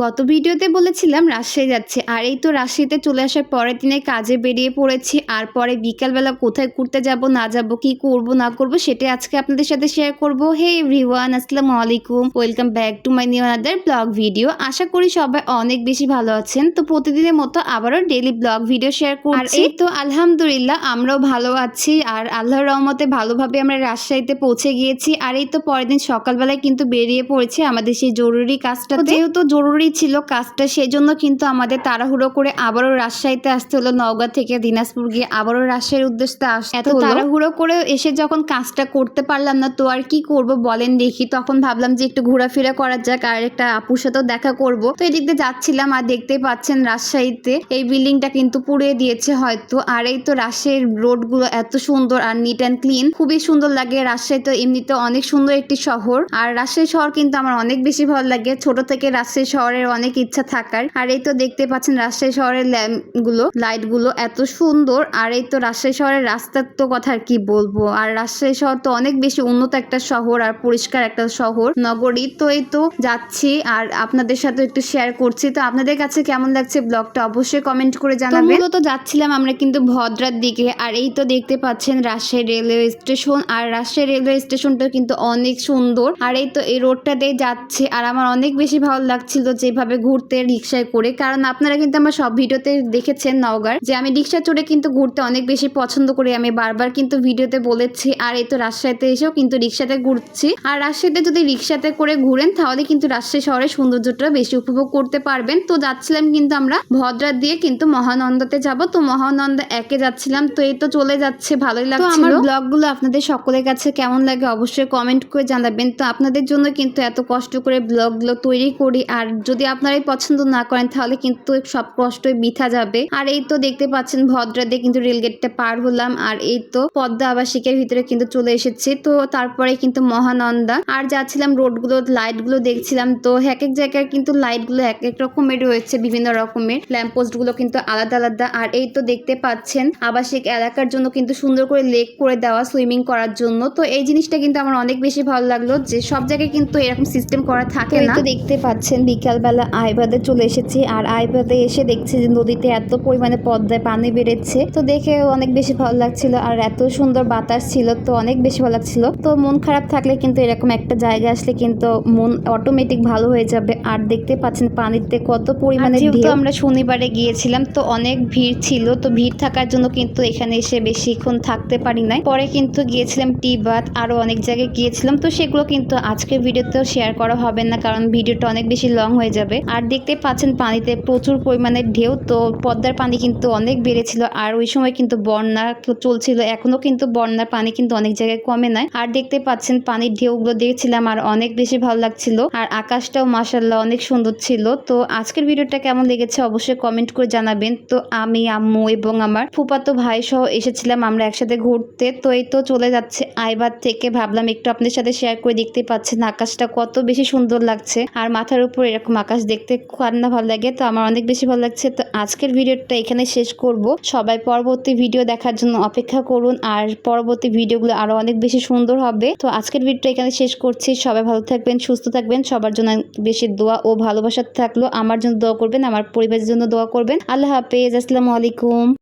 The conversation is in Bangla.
গত ভিডিওতে বলেছিলাম রাজশাহী যাচ্ছে। আর এই তো রাজশাহীতে চলে আসার পরের দিনে কাজে বেরিয়ে পড়েছি। আর পরে বিকালবেলা কোথায় ঘুরতে যাব না যাব কি করব না করব সেটাই আজকে আপনাদের সাথে শেয়ার করব। হে এভরিওয়ান আসসালামু আলাইকুম। Welcome back to my new another vlog video আশা করি সবাই অনেক বেশি ভালো আছেন। তো প্রতিদিনের মতো আবারও ডেলি ব্লগ ভিডিও শেয়ার আর করছি এই তো আলহামদুলিল্লাহ আমরাও ভালো আছি। আর আল্লাহর রহমতে ভালোভাবে আমরা রাজশাহীতে পৌঁছে গিয়েছি। আর এই তো পরের দিন সকালবেলায় কিন্তু বেরিয়ে পড়েছে আমাদের সেই জরুরি কাজটা যেহেতু জরুরি ছিল কাজটা সেই জন্য কিন্তু আমাদের তাড়াহুড়ো করে আবারও রাজশাহীতে আসতে হলো। নওগাঁ থেকে দিনাজপুর গিয়ে আবারও রাজশাহীর উদ্দেশ্যে আসতে এত তাড়াহুড়ো করে এসে যখন কাজটা করতে পারলাম না তো আর কি করব বলেন দেখি। তখন ভাবলাম যে একটু ঘোরাফেরা করা যাক আর একটা আপুর সাথেও দেখা করব। তো এদিক দিয়ে যাচ্ছিলাম আর দেখতেই পাচ্ছেন রাজশাহীতে এই বিল্ডিংটা কিন্তু পুড়িয়ে দিয়েছে হয়তো। আর এই তো রাজশাহীর রোডগুলো এত সুন্দর আর নিট অ্যান্ড ক্লিন খুবই সুন্দর লাগে। রাজশাহী তো এমনিতে অনেক সুন্দর একটি শহর। আর রাজশাহী শহর কিন্তু আমার অনেক বেশি ভালো লাগে। ছোট থেকে রাজশাহী শহরের অনেক ইচ্ছা থাকার। আর এই তো দেখতে পাচ্ছেন রাজশাহী শহরের ল্যাম্পগুলো লাইটগুলো এত সুন্দর। আর এই তো রাজশাহী শহরের রাস্তার তো কথা আর কি বলব। আর রাজশাহী শহর তো অনেক বেশি উন্নত একটা শহর আর পরিষ্কার একটা শহর। নগরী তো এই তো যাচ্ছি। আর আপনাদের সাথে একটু শেয়ার করছি। তো আপনাদের কাছে কেমন লাগছে ব্লগটা অবশ্যই কমেন্ট করে জানাবেন। তো যাচ্ছিলাম আমরা কিন্তু ভদ্রার দিকে। আর এই তো দেখতে পাচ্ছেন রাজশাহী রেলওয়ে স্টেশন আর রাজশাহী রেলওয়ে স্টেশনটা কিন্তু অনেক সুন্দর। আর এই তো এই রোডটা দিয়ে যাচ্ছে। আর আমার অনেক বেশি ভালো লাগছিল যেভাবে ঘুরতে রিক্সায় করে কারণ আপনারা কিন্তু আমার সব ভিডিওতে দেখেছেন নওগাঁর যে আমি রিক্সা চড়ে কিন্তু ঘুরতে অনেক বেশি পছন্দ করি। আমি বারবার কিন্তু ভিডিওতে বলেছি আর এই তো রাজশাহীতে এসেও কিন্তু রিক্সাতে ঘুরছি। আর রাজশাহীতে যদি রিক্সাতে করে ঘুরেন তাহলে কিন্তু রাজশাহী শহরের সৌন্দর্যটা বেশি উপভোগ করতে পারবেন। তো যাচ্ছিলাম কিন্তু আমরা ভদ্রা দিয়ে কিন্তু মহানন্দাতে যাব। তো মহানন্দা একে যাচ্ছিলাম তো এই তো চলে যাচ্ছে ভালোই লাগছিল। আমার ব্লগগুলো আপনাদের সকলের কাছে কেমন লাগে অবশ্যই কমেন্ট করে জানাবেন। তো আপনাদের জন্য কিন্তু এত কষ্ট করে ব্লগগুলো তৈরি করি আর যদি আপনারাই পছন্দ না করেন তাহলে কিন্তু সব কষ্টই বৃথা যাবে। আর এই তো দেখতে পাচ্ছেন ভদ্রা দিয়ে কিন্তু রেলগেটটা পার হলাম। আর এই তো পদ্মা আবাসিকের ভিতরে কিন্তু চলে এসেছি। তো তারপরে কিন্তু মহানন্দা। আর যাচ্ছিলাম রোডগুলো লাইটগুলো দেখছিলাম। তো এক এক জায়গায় কিন্তু লাইটগুলো এক এক রকমের রয়েছে বিভিন্ন রকমের। ল্যাম্পপোস্টগুলো কিন্তু আলাদা আলাদা। আর এই তো দেখতে পাচ্ছেন আবাসিক এলাকার জন্য কিন্তু সুন্দর করে লেক করে দেওয়া সুইমিং করার জন্য। তো এই জিনিসটা কিন্তু আমার অনেক বেশি ভালো লাগল যে সব জায়গায় কিন্তু এরকম সিস্টেম করা থাকে না। তো দেখতে পাচ্ছেন বিকালবেলা আইবাদে চলে এসেছি আর আইবাদে এসে দেখছি যে নদীতে এত পরিমাণে পদ্মায় পানি বেড়েছে। তো দেখে অনেক বেশি ভালো লাগছিল আর এত সুন্দর বাতাস ছিল তো অনেক বেশি ভালো লাগছিল। তো মন খারাপ থাকলে কিন্তু এরকম একটা জায়গা আসলে কিন্তু মন অটোমেটিক ভালো হয়ে যাবে। আর দেখতে পাচ্ছেন পানিতে কত পরিমাণে যেহেতু আমরা শনিবারে গিয়েছিলাম তো অনেক ভিড় ছিল তো ভিড় থাকার জন্য কিন্তু এখানে এসে বেশিক্ষণ থাকতে পারি নাই। পরে কিন্তু গিয়েছিলাম টি বাত আরও অনেক জায়গায় গিয়েছিলাম। তো সেগুলো কিন্তু আজকের ভিডিওতেও শেয়ার করা হবে না কারণ ভিডিওটা অনেক বেশি লং হয়ে যাবে। আর দেখতে পাচ্ছেন পানিতে প্রচুর পরিমাণে ঢেউ। তো পদ্মার পানি কিন্তু অনেক বেড়েছিল আর ওই সময় কিন্তু বন্যা চলছিল। এখনও কিন্তু বন্যার পানি কিন্তু অনেক জায়গায় কমে নাই। আর দেখতে পাচ্ছেন পানির ঢেউগুলো দেখছিলাম আর অনেক বেশি ভালো লাগছিল। আর আকাশটাও মাসাল্লাহ অনেক সুন্দর ছিল। তো আজকের ভিডিওটা কেমন লেগেছে অবশ্যই কমেন্ট করে জানাবেন। তো আমি, আম্মু এবং আমার ফুপাতো ভাই সহ এসেছিলাম আমরা একসাথে ঘুরতে। তো এই তো চলে যাচ্ছে আইবার থেকে। ভাবলাম একটু আপনাদের সাথে শেয়ার করে দেখতে পাচ্ছেন আকাশটা কত বেশি সুন্দর লাগছে। আর মাথার উপর এরকম আকাশ দেখতে খুব না ভালো লাগে, তো আমার অনেক বেশি ভালো লাগছে। তো আজকের ভিডিওটা এখানে শেষ করব। সবাই পরবর্তী ভিডিও দেখার জন্য অপেক্ষা করুন, আর পরবর্তী ভিডিওগুলো আরও অনেক বেশি সুন্দর হবে। তো আজকের ভিডিওটা এখানে শেষ করছি। সবাই ভালো থাকবেন, সুস্থ থাকবেন, সবার জন্য বেশি দোয়া ও ভালোবাসা থাকল। আমার জন্য দোয়া করবেন, আমার পরিবারের জন্য দোয়া করবেন। আল্লাহ হাফেজ, আসসালামু আলাইকুম।